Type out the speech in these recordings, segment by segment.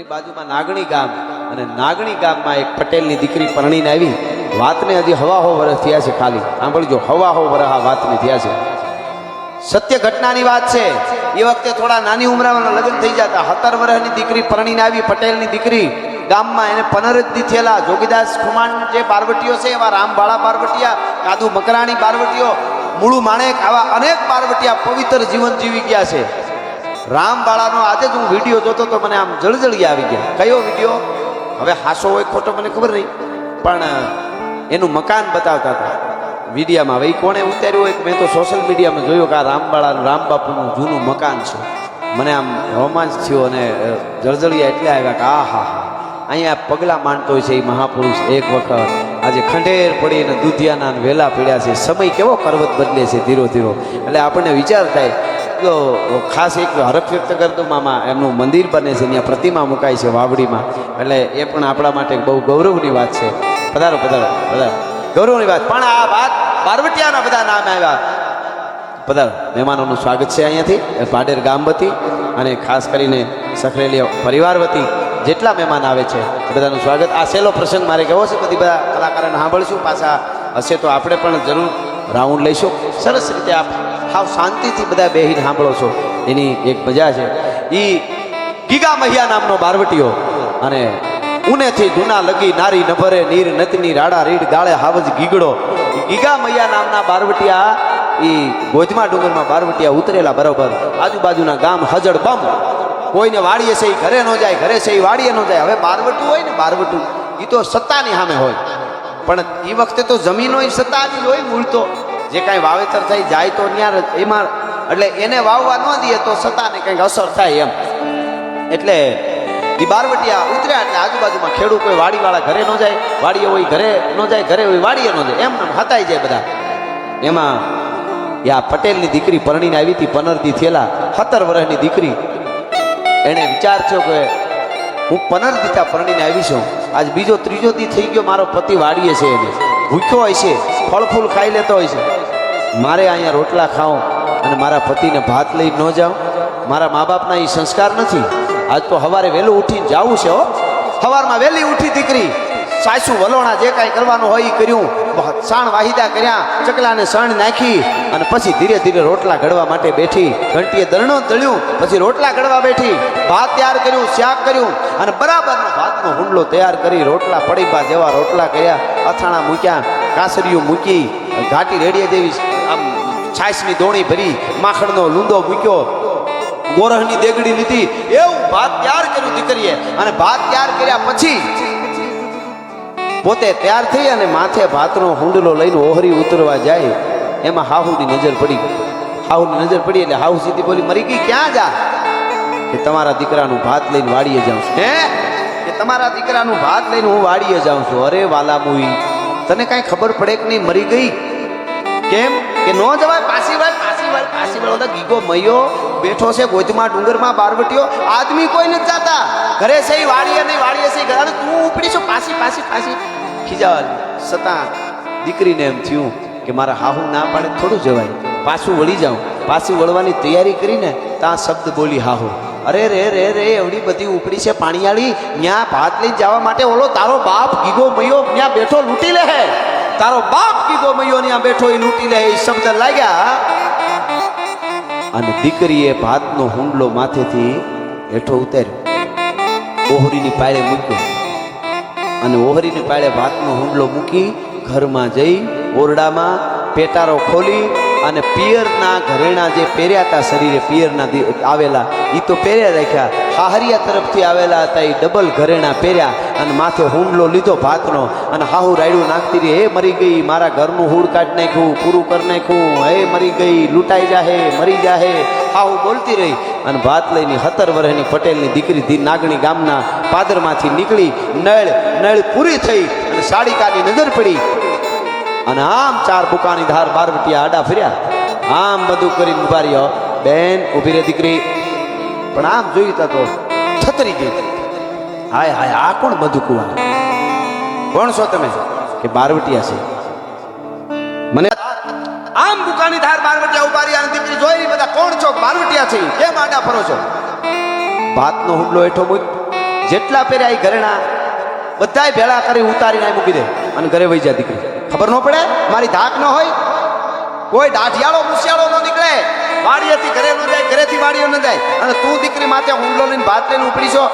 એની બાજુમાં નાગણી ગામ અને નાગણી ગામમાં એક પટેલની દીકરી પરણીને આવી. વાતને હજી હવા હો વરસ થયા છે ખાલી. સાંભળજો હવા હો વરસ આ વાતને થયા છે. સત્ય ઘટનાની વાત છે. એ વખતે થોડા નાની ઉંમરામાં લગ્ન થઈ જતા હતર વર્ષની દીકરી પરણીને આવી પટેલની દીકરી. ગામમાં એને પનરજથી થયેલા જોગીદાસ ખુમાણ જે બારવટીઓ છે, એવા રામભાળા બારવટિયા કાદુ મકરાણી બારવટીઓ મૂળું માણેક, આવા અનેક પાર્વતીયા પવિત્ર જીવન જીવી ગયા છે. રામબાળાનો આજે જ હું વીડિયો જોતો તો મને આમ જળજળી આવી ગયા. કયો વીડિયો? હવે હાસો હોય ખોટો મને ખબર નહીં. પણ એનું મકાન બતાવતા હતા. મીડિયામાં હવે એ કોણે ઉતાર્યું હોય મેં તો સોશિયલ મીડિયામાં જોયું કે આ રામબાળા, રામબાપુનું જૂનું મકાન છે. મને આમ રોમાંચ થયો અને જળજળિયા એટલે આવ્યા કે આ હા હા. અહીંયા પગલાં માંડતો હોય છે એ મહાપુરુષ એક વખત. આજે ખંડેર પડીને દૂધિયાના વેલા પીડ્યા છે. સમય કેવો કરવત બદલે છે ધીરો ધીરો. એટલે આપણને વિચાર થાય તો ખાસ એક હરફ વ્યક્ત કરતો મામા. એમનું મંદિર બને છે, ત્યાં પ્રતિમા મુકાય છે વાવડીમાં. એટલે એ પણ આપણા માટે બહુ ગૌરવની વાત છે. પધારો પધારો પધારો. ગૌરવની વાત. પણ આ વાત બારવટિયાના બધા નામ આવ્યા. પધારો. મહેમાનોનું સ્વાગત છે અહીંયાથી. પાડેર ગામ વતી અને ખાસ કરીને સખરેલી પરિવાર વતી જેટલા મહેમાન આવે છે બધાનું સ્વાગત. આ સહેલો પ્રસંગ મારે કહેવો છે? બધી બધા કલાકારોને સાંભળશું. પાછા હશે તો આપણે પણ જરૂર રાઉન્ડ લઈશું. સરસ રીતે આપ હાવ શાંતિથી બધા બેહીને સાંભળો છો. એની એક મજા છે. એ ગીગા મહિયા નામનો બારવટીયો અને ઉનેથી ધૂના લગી નારી નભરે નીર નતની રાડા રીડ ગાળે હાવજ ગીગડો. ગીગા મૈયા નામના બારવટિયા એ ગોજમા ડુંગરમાં બારવટિયા ઉતરેલા બરોબર. આજુબાજુના ગામ હજડ બમ. કોઈને વાડીએ છે એ ઘરે ન જાય, ઘરે છે એ વાડીએ ન જાય. હવે બારવટું હોય ને બારવટું એ તો સત્તાની સામે હોય. પણ એ વખતે તો જમીનો ય સત્તાની જ હોય મૂળ તો. જે કાંઈ વાવેતર થઈ જાય તો ત્યાં એમાં એટલે એને વાવવા ન દઈએ તો સતાને કંઈક અસર થાય એમ. એટલે એ બારવટિયા ઉતર્યા એટલે આજુબાજુમાં ખેડૂત કોઈ વાડીવાળા ઘરે ન જાય વાડીએ હોય ઘરે ન જાય, ઘરે હોય વાડીએ ન જાય. એમ એમ હતાઈ જાય બધા. એમાં આ પટેલની દીકરી પરણીને આવી હતી, પનરથી થયેલા સત્તર વર્ષની દીકરી. એણે વિચાર થયો કે હું પનર દીતા પરણીને આવી છું. આજ બીજો ત્રીજો દી થઈ ગયો, મારો પતિ વાડીએ છે એને. ભૂખ્યો હોય છે ફળ ફૂલ ખાઈ લેતો હોય છે. મારે અહીંયા રોટલા ખાઉં અને મારા પતિને ભાત લઈ ન જાઉં. મારા મા બાપના એ સંસ્કાર નથી. આજ તો સવારે વહેલું ઉઠીને જાવું છે, હો. સવારમાં વહેલી ઉઠી દીકરી, સાસુ વલોણા જે કાંઈ કરવાનું હોય એ કર્યું. સાણ વાહિદા કર્યા, ચકલાને સણ નાખી અને પછી ધીરે ધીરે રોટલા ઘડવા માટે બેઠી. ઘંટીએ દરણો તળ્યું, પછી રોટલા ઘડવા બેઠી. ભાત તૈયાર કર્યું, શાક કર્યું અને બરાબરનો ભાતનો હુંડલો તૈયાર કરી રોટલા પડીબા જેવા રોટલા કર્યા. અથાણા મૂક્યા કાસરિયું મૂકી ઘાટી રેડીએ દેવી આમ છાશની દોણી ભરી માખણનો લૂંદો મૂક્યો. ગોરહની દેગડી લીધી. એવું ભાત તૈયાર કર્યું દીકરીએ. અને ભાત તૈયાર કર્યા પછી પોતે તૈયાર થઈ અને માથે ભાતનો હુંડલો લઈને ઓહરી ઉતરવા જાય. એમાં હાહુની નજર પડી. હાહુની નજર પડી એટલે હાહુ સીધી બોલી, મરી ગઈ, ક્યાં જા? કે તમારા દીકરાનું ભાત લઈને વાડીએ જાઉં છું. હે? કે તમારા દીકરાનું ભાત લઈને હું વાડીએ જાઉં છું. અરે વાલા મુઈ તને કાંઈ ખબર પડે કે નહીં? મરી ગઈ? કેમ? કે ન જવાય? પાછી વાર પાસી વાર પાસી વાર ઓલા ગીગો મૈયો, બેઠો છે ગોજમાં ડુંગરમાં, બારવટીઓ. આદમી કોઈ નથી જાતા. ઘરે સહી વાળી નહીં વાડીએ છે ઘરે. તું ઉપડી છો, પાછી પાછી પાછી. ખીજા સતા દીકરીને એમ થયું કે મારા હાહુ ના પાડે, થોડું જવાય. પાછું વળી જાઉં. પાછી વળવાની તૈયારી કરીને ત્યાં શબ્દ બોલી, હાહુ. અરે રે રે રે, એવડી બધી ઉપડી છે પાણીયાળી. ન્યા ભાત લઈને જવા માટે ઓલો તારો બાપ ગીગો મયો, ન્યા બેઠો લૂંટી લે તારો બાપ કીધો મયો ત્યાં બેઠો એ લૂંટી લે એ શબ્દ લાગ્યા? અને દીકરીએ ભાતનો હુંડલો માથેથી હેઠો ઉતાર્યો. ઓહરીની પાળે મૂક્યો. અને ઓહરીની પાળે ભાતનો હુંડલો મૂકી ઘરમાં જઈ ઓરડામાં પેટારો ખોલી અને પિયરના ઘરેણા જે પહેર્યા હતા, શરીરે પિયરના આવેલા એ તો પહેર્યા રાખ્યા. હાહરિયા તરફથી આવેલા હતા એ ડબલ ઘરેણા પહેર્યા અને માથે હુંડલો લીધો ભાતનો અને હાહુ રાયડું નાખતી રહી. હે, મરી ગઈ, મારા ઘરનું હુડ કાઢી નાખ્યું, પૂરું કરી નાખ્યું. હે, મરી ગઈ, લૂંટાઈ જાહે, મરી જાહે. હાહુ બોલતી રહી અને ભાત લઈને સત્તર વર્ષની પટેલની દીકરી ધી નાગણી ગામના પાદરમાંથી નીકળી. નળ નળ પૂરી થઈ અને સાડિકાની નજર પડી. અને આમ ચાર બુકાની ધાર બાર રૂપિયા આડા ફર્યા. આમ બધું કરીને ઊભા રહ્યો. બેન, ઊભી રે દીકરી. પણ આમ જોઈ તા છતરી ગઈ હાય હાય, આ કોણ બધું કુવા કોણ છો તમે? કે બારવટિયા છે? મને આમ બુકાની ધાર બારવટિયા ઉભારી આ દીકરી જોઈ, બધા કોણ છો? બારવટિયા છે. કેમ આડા ફરો છો. ભાતનો હુમલો હેઠો મૂક. જેટલા પહેર્યા એ ઘરેણા, બધાય ભેળા કરી ઉતારીને મૂકી દે અને ઘરે વહી જાય દીકરી. ખબર ન પડે? મારી ધાક ન હોય? કોઈ દાઢિયાળો, મુસિયાળો ન નીકળે. વાડીએથી ઘરે ન જાય, ઘરેથી વાડીઓ ન જાય. અને તું દીકરી માથે હુંડલો લઈને ભાત લઈને ઉપડી છો.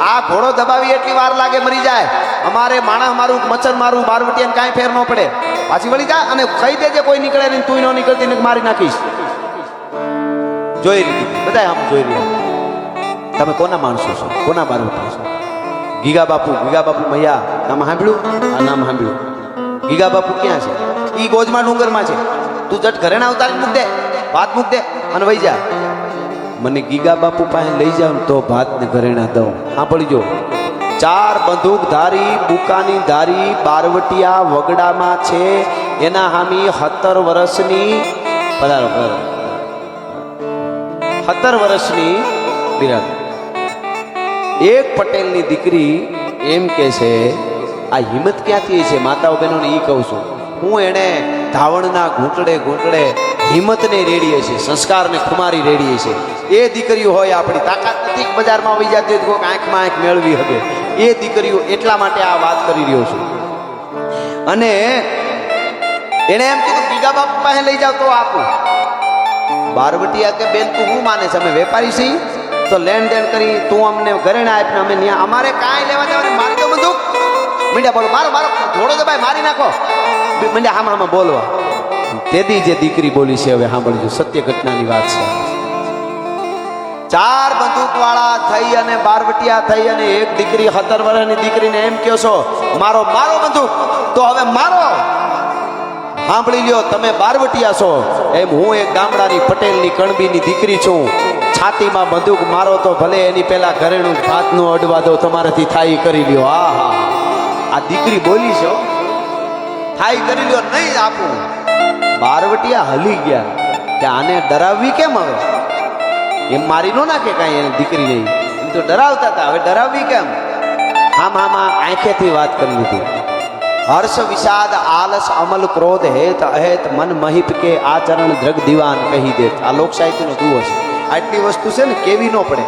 આ ઘોડો દબાવી એટલી વાર લાગે મરી જાય. અમારે માણસ મારું, મચ્છર મારું બારવટીયાને કાંઈ ફેર ન પડે. પાછી વળી જા અને કહી દેજે, કોઈ નીકળે નહીં, તું ન નીકળતી ને મારી નાખીશ. જોઈ લીધી. બધા આમ જોઈ રહ્યા તમે કોના માણસો છો? કોના બારવટીયા છો? ગીગા બાપુ ગીગા બાપુ મૈયા. નામ સાંભળ્યું? આ નામ સાંભળ્યું. ગીગા બાપુ ક્યાં છે? ઈ ગોજમાં ડુંગરમાં છે. તું જટ ઘરે ના ઉતારી મૂક દે. ભાત મૂક દે, અને વહી જા. મને ગીગા બાપુ પાસે લઈ જાવ તો ભાત ને ઘરેણા દઉં. સાંભળી જો ચાર બંદૂક ધારી, બુકાની ધારી, બારવટિયા વગડામાં છે. એના હામી સત્તર વર્ષની, પધારો પધારો. સત્તર વર્ષની બિરાદ. એક પટેલની દીકરી એમ કે છે, આ હિંમત ક્યાંથી છે? માતાઓ બહેનોને એ કહું છું. હું એણે ધાવણના ઘૂંટડે ઘૂંટડે હિંમતને રેડીએ છે સંસ્કારને ખુમારી રેડીએ છે એ દીકરીઓ હોય આપણી તાકાત નથી બજારમાં આવી જતી હોય કોઈક આંખમાં આંખ મેળવી હવે એ દીકરીઓ એટલા માટે આ વાત કરી રહ્યો છું. અને એણે એમ કીધું, બીજા બાપુ પાસે લઈ જાવ તો આપું. બારવટીયા કે બેન, તું હું માને છે? અમે વેપારી છીએ. તો લેણ દેણ કરી તું અમને ઘરેણા આપને અમે ત્યાં અમારે કાંઈ લેવા દેવાનું મારી તો બધું. મીંડા બોલો, મારો મારો ઘોડો દબાઈ મારી નાખો. મીંડા હામાં હામાં બોલવા. તેદી જે દીકરી બોલી છે, હવે સાંભળજો સત્ય ઘટનાની વાત છે. ચાર બંદૂક વાળા થઈ અને બારવટિયા થઈ અને એક દીકરી સત્તર વર્ષની દીકરીને એમ કહો છો, મારો મારો બંદૂક, તો હવે મારો. સાંભળી લ્યો, તમે બારવટિયા છો, એમ હું એક ગામડાની પટેલની કણબીની દીકરી છું. છાતીમાં બંદૂક મારો તો ભલે એની પહેલા ઘરેણું ભાતનું અડવા દો, તમારાથી થાય કરી લ્યો. આ હા આ દીકરી બોલી છો થાય કરી લ્યો, નહીં આપું. બારવટિયા હલી ગયા. કે આને ડરાવવી કેમ હવે? એમ મારી નો નાખે કાંઈ એની દીકરી નહીં. એમ તો ડરાવતા હતા. હવે ડરાવવી કેમ? આમ આમાં આંખેથી વાત કરી લીધી. હર્ષ વિષાદ આલસ અમલ ક્રોધ હેત અહેત મન મહિપ કે આચરણ દ્રગ દિવાન કહી દેત. આ લોક સાહિત્યનો દુઓ છે. આટલી વસ્તુ છે ને કેવી ન પડે.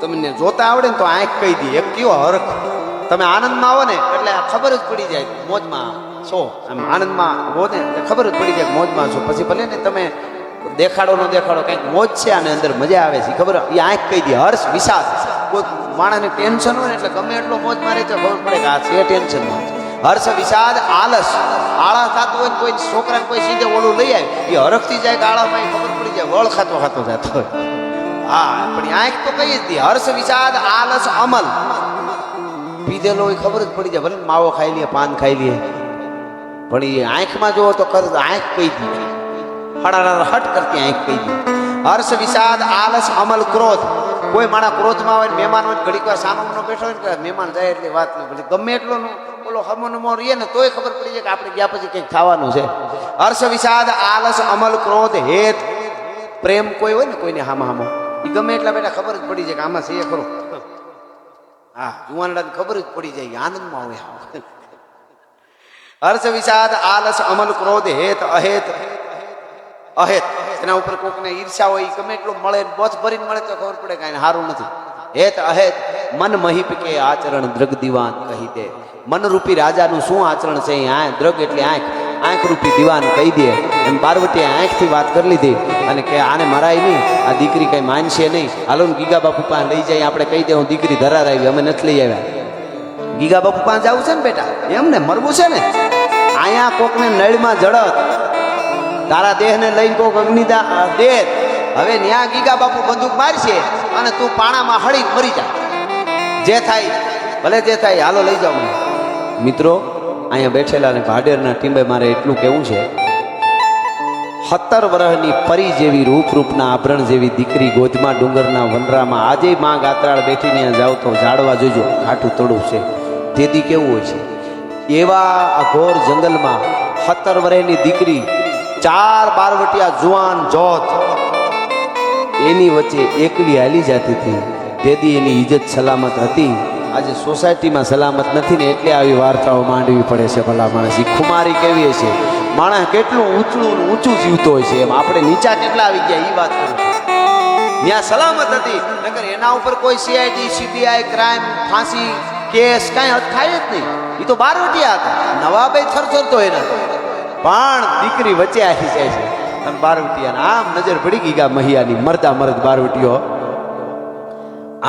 તમને જોતા આવડે ને તો આંખ કહી દે. એક કયો હરખ. તમે આનંદમાં આવો ને એટલે ખબર જ પડી જાય મોજમાં. છો, આમ આનંદમાં હો ખબર જ પડી જાય મોજમાં છો. પછી ભલે ને તમે દેખાડો ન દેખાડો, કંઈક મોજ છે આને અંદર, મજા આવે છે. ખબર? એ આંખ કહી દે, હર્ષ વિશાલ કોઈ માણસને ટેન્શન હોય એટલે ગમે એટલો મોજ મારે તો ખબર પડે કે આ છે ટેન્શનમાં. હર્ષ વિષાદ આલસ. આળા ખાતું હોય કોઈ છોકરાને કોઈ સીધે ઓલું લઈ આવે. એ હરખથી જાય કે આળામાં ખબર પડી જાય, વળ ખાતો ખાતો જતો હોય. હા, પણ આંખ તો કઈ જ હર્ષ વિષાદ આલસ, અમલ. પીધેલો હોય ખબર જ પડી જાય. ભલે માવો ખાઈ લે, પાન ખાઈ લે. પણ એ આંખમાં જુઓ તો કદ આંખ કહી દીધી હડાડા હટ કરતી આંખ કહી દીધી હર્ષ, વિષાદ, આલસ, અમલ, ક્રોધ. કોઈ માણા ક્રોધમાં હોય મહેમાન હોય ઘડીક વાર સામનો બેઠો હોય ને મહેમાન જાય એટલે વાત નહીં ભલે ગમે એટલો ઓલો હમો નમો રહીએ ને તોય ખબર પડી જાય કે આપણે ગયા પછી કંઈક થવાનું છે. હર્ષ, વિષાદ, આલસ, અમલ, ક્રોધ, હેત. પ્રેમ કોઈ હોય ને કોઈને હામા હામાં એ ગમે એટલા બેટા ખબર જ પડી જાય કે આમાં છે ખરું. હા જુવાનડા ખબર જ પડી જાય આનંદમાં હોય હર્ષ વિષાદ આલસ, અમલ, ક્રોધ, હેત, અહેત. અહેત. એના ઉપર કોકને ઈર્ષા હોય ગમે એટલું મળે બોથ ભરીને મળે તો ખબર પડે કાંઈ સારું નથી. હેત, અહેત. મન મહિપ કે આચરણ દ્રગ દિવાન કહી દે. મનરૂપી રાજાનું શું આચરણ છે? આ દ્રગ એટલે આંખ. આંખ રૂપી દિવાન કહી દે. એમ પાર્વતીએ આંખથી વાત કરી લીધી અને કે આને મરાય નહીં. આ દીકરી કઈ માનશે નહીં. હાલો ગીગા બાપુ પાસે લઈ જાય. આપણે કહી દે, હું દીકરી ધરાર આવી. અમે નથી લઈ આવ્યા. ગીગા બાપુ પાસે જવું છે ને બેટા? એમ ને મરવું છે ને? અહીંયા કોકને નળમાં જડત. તારા દેહને લઈને કોક અગ્નિદા દે હવે ન્યા ગીગા બાપુ બંદૂક મારશે અને તું પાણામાં હળી મરી જા. જે થાય, ભલે જે થાય, હાલો લઈ જાઓ મને. મિત્રો, અહીંયા બેઠેલા અને ભાડેરના ટીમે મારે એટલું કહેવું છે. સત્તર વર્ષની પરી જેવી રૂપરૂપના આભરણ જેવી દીકરી ગોધમાં ડુંગરના વનરામાં આજે માં ગાત્રાળ બેઠીને જાવ તો જાળવા જોજો, ખાટું તળું છે. તેથી કેવું હોય છે? એવા આ ઘોર જંગલમાં સત્તર વર્ષની દીકરી, ચાર બારવટિયા જુવાન જોત, એની વચ્ચે એકલી હાલી જતી હતી. તેથી એની ઇજ્જત સલામત હતી. આજે સોસાયટીમાં સલામત નથી ને એટલે આવી વાર્તાઓ માંડવી પડે છે ભલા માણસ. ખુમારી કેવી છે માણસ કેટલું ઊંચું ઊંચું જીવતો હોય છે એમ. આપણે નીચા કેટલા આવી ગયા એ વાત ત્યાં સલામત હતી. નકર એના ઉપર કોઈ સીઆઈડી સીબીઆઈ ક્રાઇમ ફાંસી કેસ કાંઈ થાય જ નહીં. એ તો બારવટિયા હતા. નવાબે થરથરતો એના પણ દીકરી વચ્ચે આવી જાય છે. અને બારવટિયાને આમ નજર પડી ગઈ ગા મહિયાની મરદા મરદ બારવટીઓ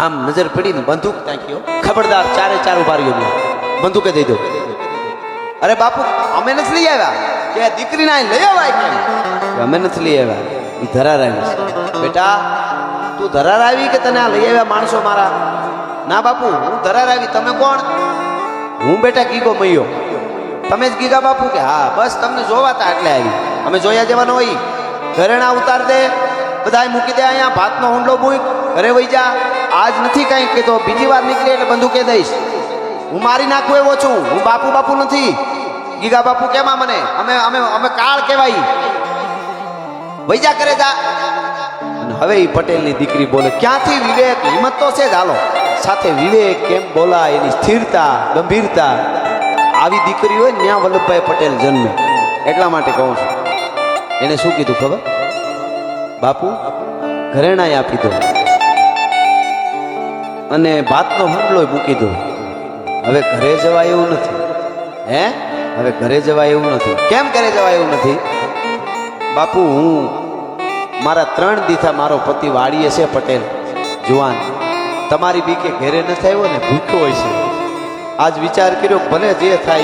આમ નજર પડીને બંદૂક તાક્યો ખબરદાર ચારે ચાર ઉભારીઓ બંદૂકે દઈ દો. અરે બાપુ, અમે નથી લઈ આવ્યા? કે દીકરીને અહીં લઈ આવ્યા અમે નથી લઈ આવ્યા? એ ધરાર આવી બેટા, તું ધરાર આવી કે તને આ લઈ આવ્યા માણસો મારા? ના બાપુ, હું ધરાર આવી, તમે કોણ? હું બેટા ગીગો મૈયો. તમે જ ગીગા બાપુ કે, હા, બસ તમને જોવાતા એટલે આવી. અમે જોયા જવાનો હોય. ઘરેણા ઉતાર દે, બધાય મૂકી દે અહીંયા, ભાતનો હુંડલો મૂક, ઘરે વહી જા. આજ નથી કાંઈ કીધો બીજી વાર નીકળે એટલે બંદૂકે દઈશ. હું મારી નાખું એવો છું, હું બાપુ બાપુ નથી. ગીગા બાપુ કેમાં મને? અમે અમે અમે કાળ કહેવાય. વૈજા કરે જા. હવે એ પટેલની દીકરી બોલે, ક્યાંથી વિવેક? હિંમત તો છે જ, હાલો. સાથે વિવેક કેમ બોલાય? એની સ્થિરતા, ગંભીરતા. આવી દીકરી હોય ત્યાં વલ્લભભાઈ પટેલ જન્મે. એટલા માટે કહું છું. એને શું કીધું ખબર? બાપુ ઘરેણાએ આપી દો. અને ભાતનો હુંડલો મૂકી દો. હવે ઘરે જવાય એવું નથી. હે? હવે ઘરે જવાય એવું નથી. કેમ ઘરે જવાય એવું નથી? બાપુ, હું મારા ત્રણ દીથા મારો પતિ વાળીએ છે પટેલ. જુવાન, તમારી બીકે ઘેરે ન આવ્યો ને, ભૂખ્યો હોય છે. આજ વિચાર કર્યો ભલે જે થાય,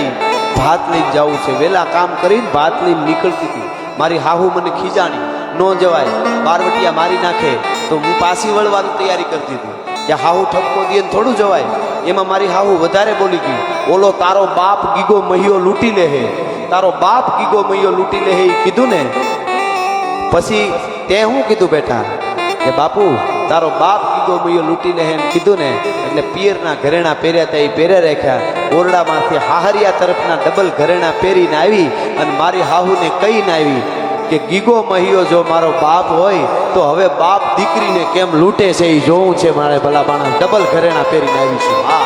ભાત લઈને જવું છે. વેલા કામ કરીને ભાત લઈને નીકળતી હતી. મારી હાહુ મને ખીજાણી. ન જવાય, બારવટિયા મારી નાખે. તો હું પાછી વળવાની તૈયારી કરતી હતી. કે હાહુ ઠપકો દે થોડું જવાય. એમાં મારી હાહુ વધારે બોલી ગઈ. ઓલો તારો બાપ ગીગો મહિયો લૂંટી લે તારો બાપ ગીગો મહિયો લૂંટી લે એ કીધું ને. પછી તે શું કીધું બેટા? કે બાપુ, તારો બાપ ગીગો મૈયો લૂંટીને એમ કીધું ને, એટલે પિયરના ઘરેણા પહેર્યા હતા એ પહેરે રાખ્યા. ઓરડામાંથી હાહરિયા તરફના ડબલ ઘરેણા પહેરીને આવી અને મારી હાહુને કહીને આવી કે, ગીગો મહિયો, જો મારો બાપ હોય, તો હવે બાપ દીકરીને કેમ લૂંટે છે? એ જોવું છે મારે ભલા માણસ ડબલ ઘરેણા પહેરીને આવી છું. હા.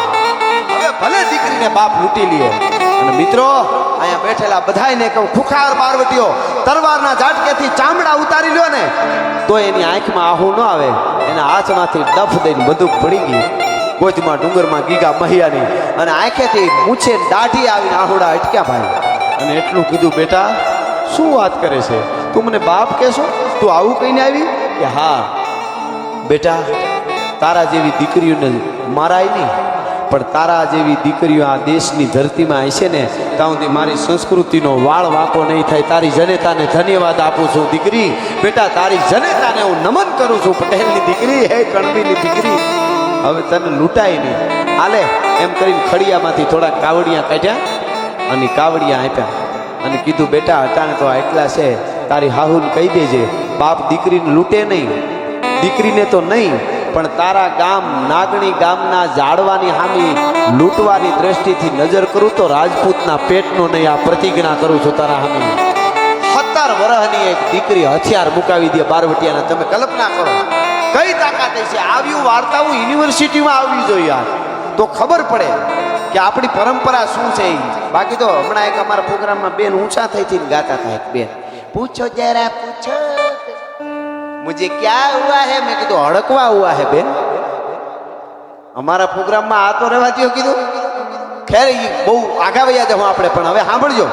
હવે ભલે દીકરીને બાપ લૂંટી લે અને મિત્રો અહીંયા બેઠેલા બધાયને કહું ખુખાર પાર્વતીઓ તરવારના ઝાટકેથી ચામડા ઉતારી લ્યો ને, તો એની આંખમાં આહુ ન આવે. એના હાથમાંથી ડફ દઈને બંદૂક પડી ગઈ ગોજમાં ડુંગરમાં ગીગા મહિયાની અને આંખેથી મૂછે દાઢી આવીને આહુડા અટક્યા ભાઈ. અને એટલું કીધું, બેટા, શું વાત કરે છે? તું મને બાપ કહેશો? તું આવું કહીને આવી? કે હા. બેટા, તારા જેવી દીકરીઓને મારાય નહીં. પણ તારા જેવી દીકરીઓ આ દેશની ધરતીમાં હશે ને, ત્યાં સુધી મારી સંસ્કૃતિનો વાળ વાંકો નહીં થાય. તારી જનેતાને ધન્યવાદ આપું છું, દીકરી. બેટા, તારી જનેતાને હું નમન કરું છું, પટેલની દીકરી. હે, કણબીની દીકરી. હવે તને લૂંટાય નહીં. હાલે, એમ કરીને ખડિયામાંથી થોડા કાવડિયા કાઢ્યા અને કાવડિયા આપ્યા. અને કીધું, બેટા, અટાણે તો એટલા છે. તારી હાહુને કહી દેજે. બાપ દીકરીને લૂંટે નહીં. દીકરીને તો નહીં. પણ તારા ગામ, નાગણી ગામના જાળવાની હામી લૂંટવાની દ્રષ્ટિથી નજર કરું તો રાજપૂતના પેટનો નહીં, આ પ્રતિજ્ઞા કરું છું તારા હામી. સત્તર વર્ષની એક દીકરી હથિયાર મુકાવી દે બારવટિયાના, તમે કલ્પના કરો. કઈ તાકાત છે આવ્યું વાર્તાઓ યુનિવર્સિટીમાં આવવી જોઈએ આ તો ખબર પડે કે આપણી પરંપરા શું છે. બાકી તો હમણાં એક અમારા પ્રોગ્રામમાં બેન ઊંચા થઈ થઈને ગાતા હતા એક બેન. પૂછો જરા, પૂછો મુજે ક્યાં હુઆ હે? મેં કીધું અડકવા હુઆ હે બેન. અમારા પ્રોગ્રામમાં આ તો રહેવા દો કીધું. ખેર બહુ આગા વૈયા જવા આપણે, પણ હવે સાંભળજો.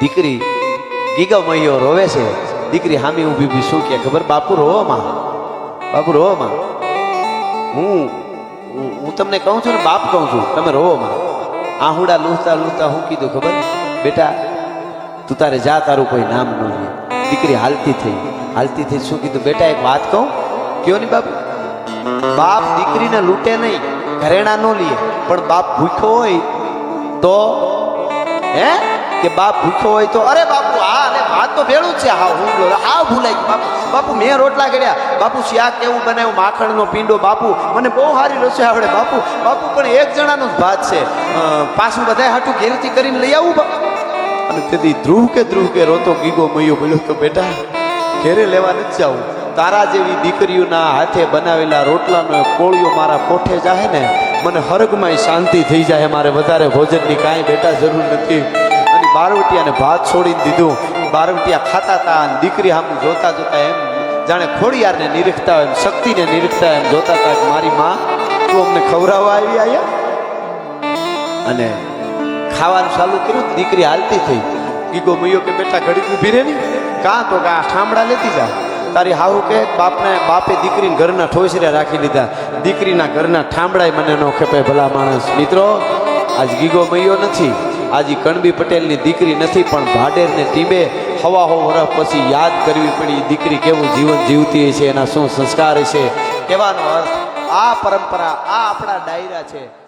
દીકરી ગીગો મૈયો રોવે છે. દીકરી હામી ઊભી ઊભી શું કે ખબર? બાપુ રોવામાં બાપુ રોવામાં હું હું તમને કહું છું ને, બાપ કહું છું, તમે રોવામાં આહુડા લૂહતા લૂહતા હું કીધું, ખબર? બેટા, તું તારે જા, તારું કોઈ નામ ન દીકરી હાલતી થઈ. હાલતી થઈ શું કીધું? બેટા, એક વાત કહું? કયો નહીં બાપ? બાપ દીકરીને લૂંટે નહીં, ઘરેણા ન લે. પણ બાપ ભૂખ્યો હોય તો, હે? કે બાપ ભૂખ્યો હોય તો, અરે બાપુ, હા, અને ભાત તો ભેળું છે. હા, હું હા ભૂલાઈ બાપુ બાપુ, મેં રોટલા કર્યા. બાપુ, શાક કેવું બનાવ્યું? માખણનો પીંડો બાપુ, મને બહુ સારી રસોઈ આવડે. બાપુ બાપુ, પણ એક જણાનો જ ભાત છે. પાછું બધાય હાટું ઘેરથી કરીને લઈ આવું, બાપુ. અને તેથી ધ્રુવ કે ધ્રુવ કે રોતો ગીગો મયો બોલ્યો તો બેટા, ઘેરે લેવા નથી જાવું તારા જેવી દીકરીઓના હાથે બનાવેલા રોટલાનો કોળિયો મારા કોઠે જાહે ને, મને હરગમાં શાંતિ થઈ જાય મારે વધારે ભોજનની કાંઈ બેટા જરૂર નથી. અને બારવટિયાને ભાત છોડીને દીધું. બારવટિયા ખાતા હતા અને દીકરી આમ જોતા જોતા એમ, જાણે ખોડિયારને નિરીખતા હોય એમ, શક્તિને નિરીખતા એમ જોતા હતા મારી માં, તું અમને ખવડાવવા આવી આવ્યા અને ખાવાનું ચાલુ કર્યું, દીકરી હાલતી થઈ. ગીગો મૈયો કે બેટા ઘડીક ઊભી રહે ને કાં? તો આ ઠામડા લેતી જા. તારી હાવ કે બાપને, બાપે દીકરીને ઘરના ઠોસરે રાખી લીધા. દીકરીના ઘરના ઠામડાય મને ન ખેપે ભલા માણસ. મિત્રો, આજ ગીગો મૈયો નથી. આજે કણબી પટેલની દીકરી નથી, પણ ભાડેરને ટીમે હવા હો વરસ પછી યાદ કરવી પડી. દીકરી કેવું જીવન જીવતી હશે એના શું સંસ્કાર હશે? કહેવાનો અર્થ, આ પરંપરા, આ આપણા ડાયરા છે.